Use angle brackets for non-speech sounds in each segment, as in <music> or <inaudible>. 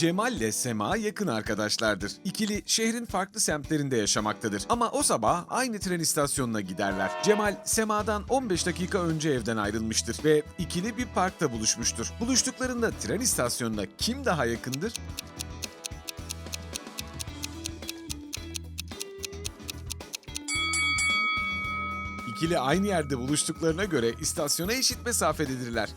Cemal ile Sema yakın arkadaşlardır. İkili şehrin farklı semtlerinde yaşamaktadır. Ama o sabah aynı tren istasyonuna giderler. Cemal, Sema'dan 15 dakika önce evden ayrılmıştır ve ikili bir parkta buluşmuştur. Buluştuklarında tren istasyonuna kim daha yakındır? İkili aynı yerde buluştuklarına göre istasyona eşit mesafededirler.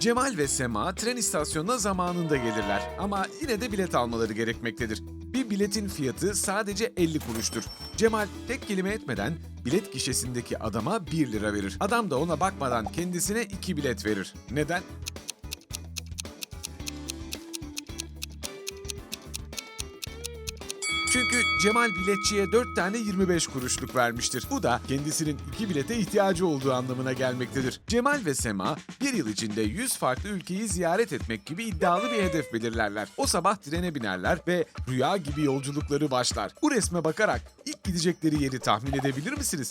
Cemal ve Sema tren istasyonuna zamanında gelirler ama yine de bilet almaları gerekmektedir. Bir biletin fiyatı sadece 50 kuruştur. Cemal tek kelime etmeden bilet gişesindeki adama 1 lira verir. Adam da ona bakmadan kendisine 2 bilet verir. Neden? Çünkü Cemal biletçiye 4 tane 25 kuruşluk vermiştir. Bu da kendisinin iki bilete ihtiyacı olduğu anlamına gelmektedir. Cemal ve Sema bir yıl içinde 100 farklı ülkeyi ziyaret etmek gibi iddialı bir hedef belirlerler. O sabah trene binerler ve rüya gibi yolculukları başlar. Bu resme bakarak ilk gidecekleri yeri tahmin edebilir misiniz?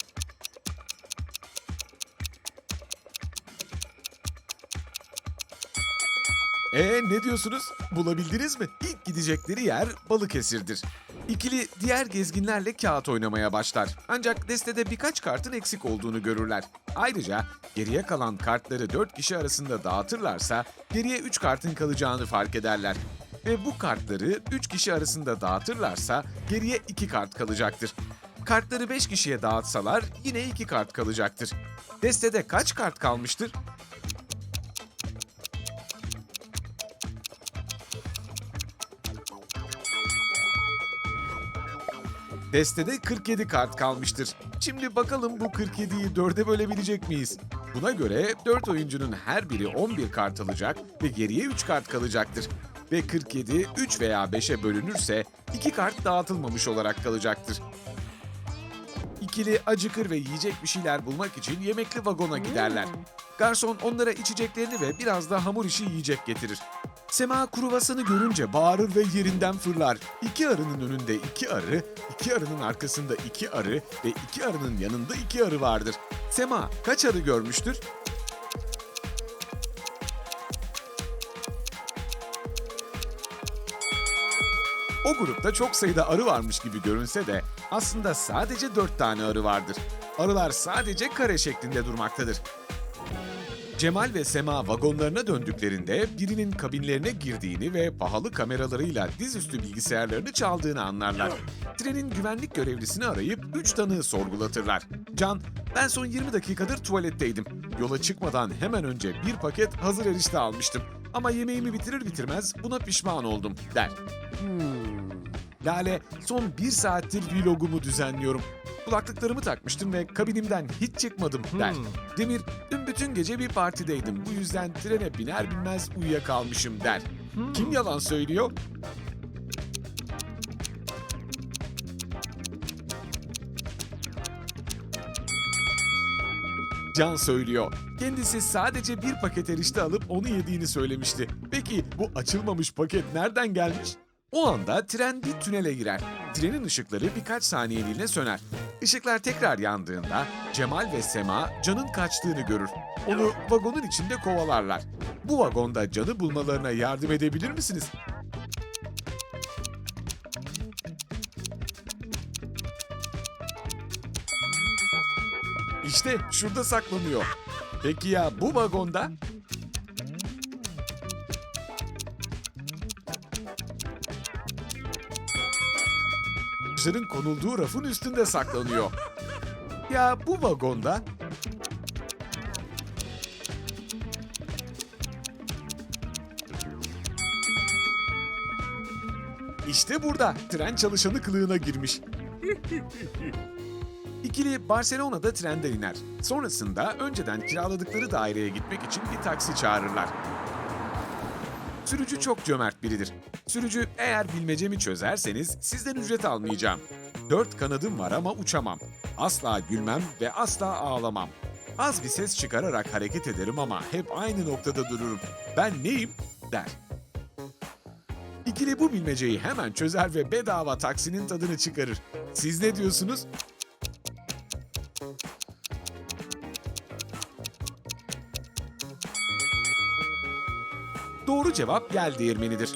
Ee ne diyorsunuz? Bulabildiniz mi? İlk gidecekleri yer Balıkesir'dir. İkili diğer gezginlerle kağıt oynamaya başlar. Ancak destede birkaç kartın eksik olduğunu görürler. Ayrıca geriye kalan kartları 4 kişi arasında dağıtırlarsa geriye 3 kartın kalacağını fark ederler. Ve bu kartları 3 kişi arasında dağıtırlarsa geriye 2 kart kalacaktır. Kartları 5 kişiye dağıtsalar yine 2 kart kalacaktır. Destede kaç kart kalmıştır? Destede 47 kart kalmıştır. Şimdi bakalım bu 47'yi 4'e bölebilecek miyiz? Buna göre 4 oyuncunun her biri 11 kart alacak ve geriye 3 kart kalacaktır. Ve 47 3 veya 5'e bölünürse 2 kart dağıtılmamış olarak kalacaktır. İkili acıkır ve yiyecek bir şeyler bulmak için yemekli vagona giderler. Garson onlara içeceklerini ve biraz da hamur işi yiyecek getirir. Sema kruvasını görünce bağırır ve yerinden fırlar. İki arının önünde iki arı, iki arının arkasında iki arı ve iki arının yanında iki arı vardır. Sema kaç arı görmüştür? O grupta çok sayıda arı varmış gibi görünse de aslında sadece dört tane arı vardır. Arılar sadece kare şeklinde durmaktadır. Cemal ve Sema vagonlarına döndüklerinde birinin kabinlerine girdiğini ve pahalı kameralarıyla dizüstü bilgisayarlarını çaldığını anlarlar. Trenin güvenlik görevlisini arayıp üç tanığı sorgulatırlar. Can, ben son 20 dakikadır tuvaletteydim. Yola çıkmadan hemen önce bir paket hazır erişte almıştım. Ama yemeğimi bitirir bitirmez buna pişman oldum der. Lale, son bir saattir vlogumu düzenliyorum. Kulaklıklarımı takmıştım ve kabinimden hiç çıkmadım der. Demir, dün bütün gece bir partideydim. Bu yüzden trene biner binmez uyuyakalmışım der. Kim yalan söylüyor? Can söylüyor. Kendisi sadece bir paket erişte alıp onu yediğini söylemişti. Peki bu açılmamış paket nereden gelmiş? O anda tren bir tünele girer. Trenin ışıkları birkaç saniyeliğine söner. Işıklar tekrar yandığında Cemal ve Sema Can'ın kaçtığını görür. Onu vagonun içinde kovalarlar. Bu vagonda Can'ı bulmalarına yardım edebilir misiniz? İşte şurada saklanıyor. Peki ya bu vagonda? Kuşların konulduğu rafın üstünde saklanıyor. Ya bu vagonda? İşte burada tren çalışanı kılığına girmiş. İkili Barcelona'da trenden iner. Sonrasında önceden kiraladıkları daireye gitmek için bir taksi çağırırlar. Sürücü çok cömert biridir. Sürücü eğer bilmecemi çözerseniz sizden ücret almayacağım. Dört kanadım var ama uçamam. Asla gülmem ve asla ağlamam. Az bir ses çıkararak hareket ederim ama hep aynı noktada dururum. Ben neyim? der. İkili bu bilmeceyi hemen çözer ve bedava taksinin tadını çıkarır. Siz ne diyorsunuz? Doğru cevap yel değirmenidir.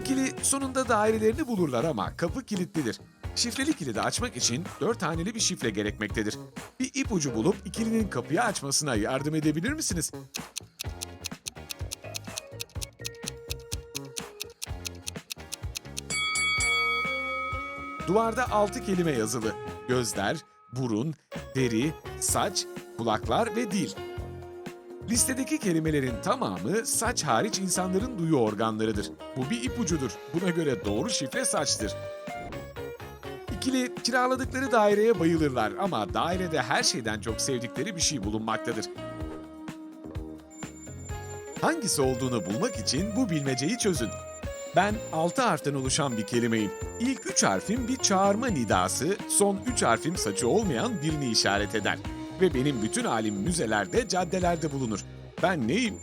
İkili sonunda dairelerini bulurlar ama kapı kilitlidir. Şifreli kilidi açmak için dört haneli bir şifre gerekmektedir. Bir ipucu bulup ikilinin kapıyı açmasına yardım edebilir misiniz? Duvarda altı kelime yazılı. Gözler, burun, deri, saç, kulaklar ve dil. Listedeki kelimelerin tamamı saç hariç insanların duyu organlarıdır. Bu bir ipucudur. Buna göre doğru şifre saçtır. İkili kiraladıkları daireye bayılırlar ama dairede her şeyden çok sevdikleri bir şey bulunmaktadır. Hangisi olduğunu bulmak için bu bilmeceyi çözün. Ben 6 harften oluşan bir kelimeyim. İlk 3 harfim bir çağırma nidası, son 3 harfim saçı olmayan birini işaret eder. Ve benim bütün halim müzelerde, caddelerde bulunur. Ben neyim?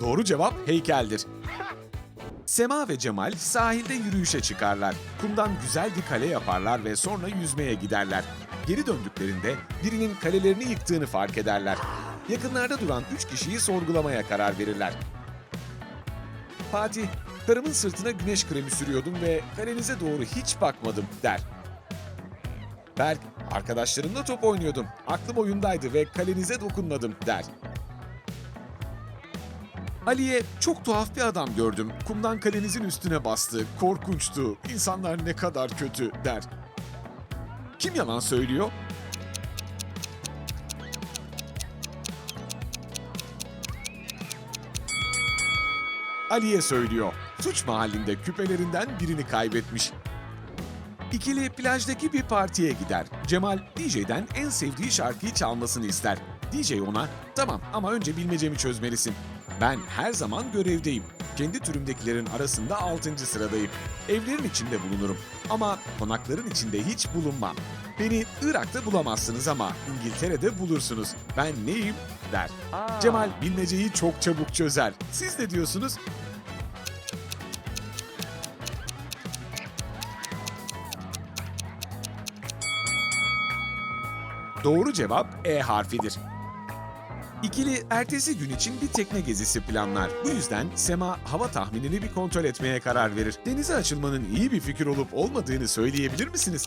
Doğru cevap heykeldir. Sema ve Cemal sahilde yürüyüşe çıkarlar. Kumdan güzel bir kale yaparlar ve sonra yüzmeye giderler. Geri döndüklerinde birinin kalelerini yıktığını fark ederler. Yakınlarda duran üç kişiyi sorgulamaya karar verirler. Fatih, karımın sırtına güneş kremi sürüyordum ve kalenize doğru hiç bakmadım der. Berk, arkadaşlarımla top oynuyordum. Aklım oyundaydı ve kalenize dokunmadım der. Ali'ye çok tuhaf bir adam gördüm. Kumdan kalenizin üstüne bastı. Korkunçtu. İnsanlar ne kadar kötü der. Kim yalan söylüyor? Ali'ye söylüyor. Suç mahallinde küpelerinden birini kaybetmiş. İkili plajdaki bir partiye gider. Cemal DJ'den en sevdiği şarkıyı çalmasını ister. DJ ona tamam ama önce bilmecemi çözmelisin. Ben her zaman görevdeyim. Kendi türümdekilerin arasında 6. sıradayım. Evlerin içinde bulunurum ama konakların içinde hiç bulunmam. Beni Irak'ta bulamazsınız ama İngiltere'de bulursunuz. Ben neyim? Der. Cemal bilmeceyi çok çabuk çözer. Siz ne diyorsunuz? Doğru cevap E harfidir. İkili ertesi gün için bir tekne gezisi planlar. Bu yüzden Sema hava tahminini bir kontrol etmeye karar verir. Denize açılmanın iyi bir fikir olup olmadığını söyleyebilir misiniz?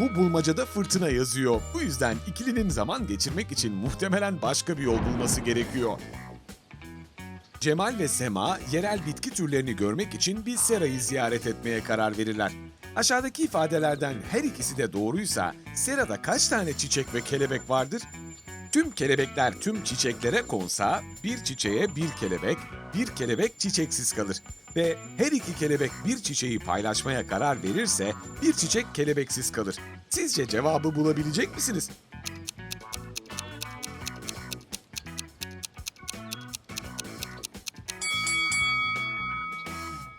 Bu bulmacada fırtına yazıyor. Bu yüzden ikilinin zaman geçirmek için muhtemelen başka bir yol bulması gerekiyor. Cemal ve Sema yerel bitki türlerini görmek için bir serayı ziyaret etmeye karar verirler. Aşağıdaki ifadelerden her ikisi de doğruysa serada kaç tane çiçek ve kelebek vardır? Tüm kelebekler tüm çiçeklere konsa bir çiçeğe bir kelebek, bir kelebek çiçeksiz kalır. Ve her iki kelebek bir çiçeği paylaşmaya karar verirse bir çiçek kelebeksiz kalır. Sizce cevabı bulabilecek misiniz?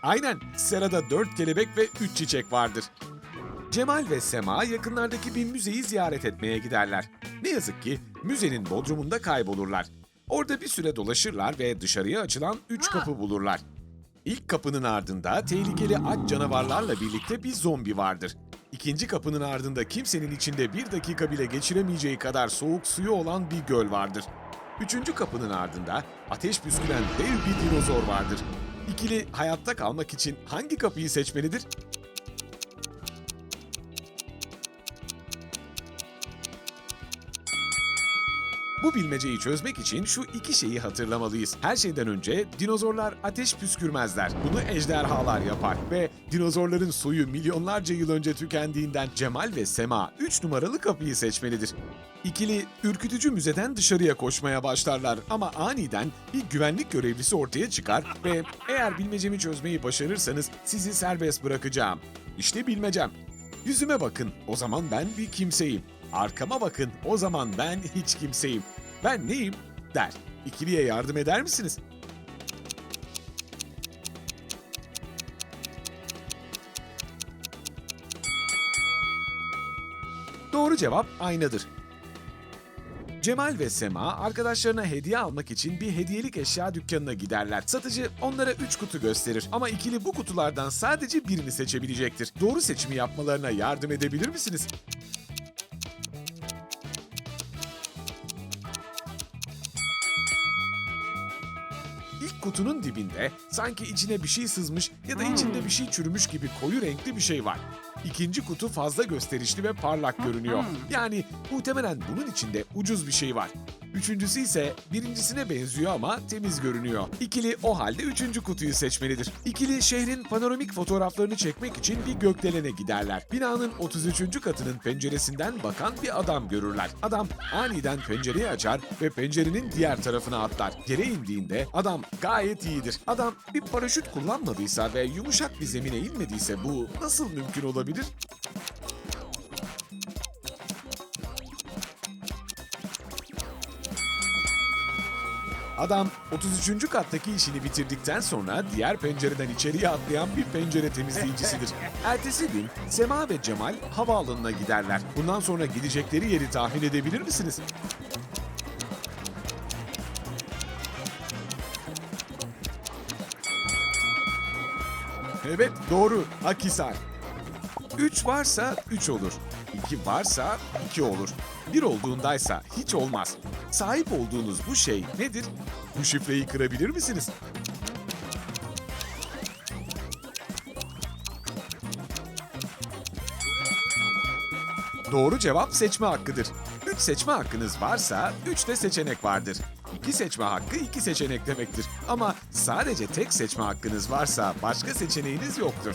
Aynen, serada dört kelebek ve üç çiçek vardır. Cemal ve Sema yakınlardaki bir müzeyi ziyaret etmeye giderler. Ne yazık ki müzenin bodrumunda kaybolurlar. Orada bir süre dolaşırlar ve dışarıya açılan üç kapı bulurlar. İlk kapının ardında tehlikeli aç canavarlarla birlikte bir zombi vardır. İkinci kapının ardında kimsenin içinde bir dakika bile geçiremeyeceği kadar soğuk suyu olan bir göl vardır. Üçüncü kapının ardında ateş püsküren dev bir dinozor vardır. İkili hayatta kalmak için hangi kapıyı seçmelidir? Bu bilmeceyi çözmek için şu iki şeyi hatırlamalıyız. Her şeyden önce dinozorlar ateş püskürmezler. Bunu ejderhalar yapar ve dinozorların soyu milyonlarca yıl önce tükendiğinden Cemal ve Sema 3 numaralı kapıyı seçmelidir. İkili ürkütücü müzeden dışarıya koşmaya başlarlar ama aniden bir güvenlik görevlisi ortaya çıkar ve eğer bilmecemi çözmeyi başarırsanız sizi serbest bırakacağım. İşte bilmecem. Yüzüme bakın, o zaman ben bir kimseyim. Arkama bakın, o zaman ben hiç kimseyim. Ben neyim? der. İkiliye yardım eder misiniz? Doğru cevap aynadır. Cemal ve Sema arkadaşlarına hediye almak için bir hediyelik eşya dükkanına giderler. Satıcı onlara 3 kutu gösterir ama ikili bu kutulardan sadece birini seçebilecektir. Doğru seçimi yapmalarına yardım edebilir misiniz? Kutunun dibinde sanki içine bir şey sızmış ya da içinde bir şey çürümüş gibi koyu renkli bir şey var. İkinci kutu fazla gösterişli ve parlak görünüyor. Yani muhtemelen bunun içinde ucuz bir şey var. Üçüncüsü ise birincisine benziyor ama temiz görünüyor. İkili o halde üçüncü kutuyu seçmelidir. İkili şehrin panoramik fotoğraflarını çekmek için bir gökdelene giderler. Binanın 33. katının penceresinden bakan bir adam görürler. Adam aniden pencereyi açar ve pencerenin diğer tarafına atlar. Yere indiğinde adam gayet iyidir. Adam bir paraşüt kullanmadıysa ve yumuşak bir zemine inmediyse bu nasıl mümkün olabilir? Adam 33. kattaki işini bitirdikten sonra diğer pencereden içeriye atlayan bir pencere temizleyicisidir. <laughs> Ertesi gün Sema ve Cemal havaalanına giderler. Bundan sonra gidecekleri yeri tahmin edebilir misiniz? Evet doğru Akhisar. 3 varsa 3 olur. 2 varsa 2 olur. 1 olduğundaysa hiç olmaz. Sahip olduğunuz bu şey nedir? Bu şifreyi kırabilir misiniz? Doğru cevap seçme hakkıdır. 3 seçme hakkınız varsa 3 de seçenek vardır. 2 seçme hakkı 2 seçenek demektir. Ama sadece tek seçme hakkınız varsa başka seçeneğiniz yoktur.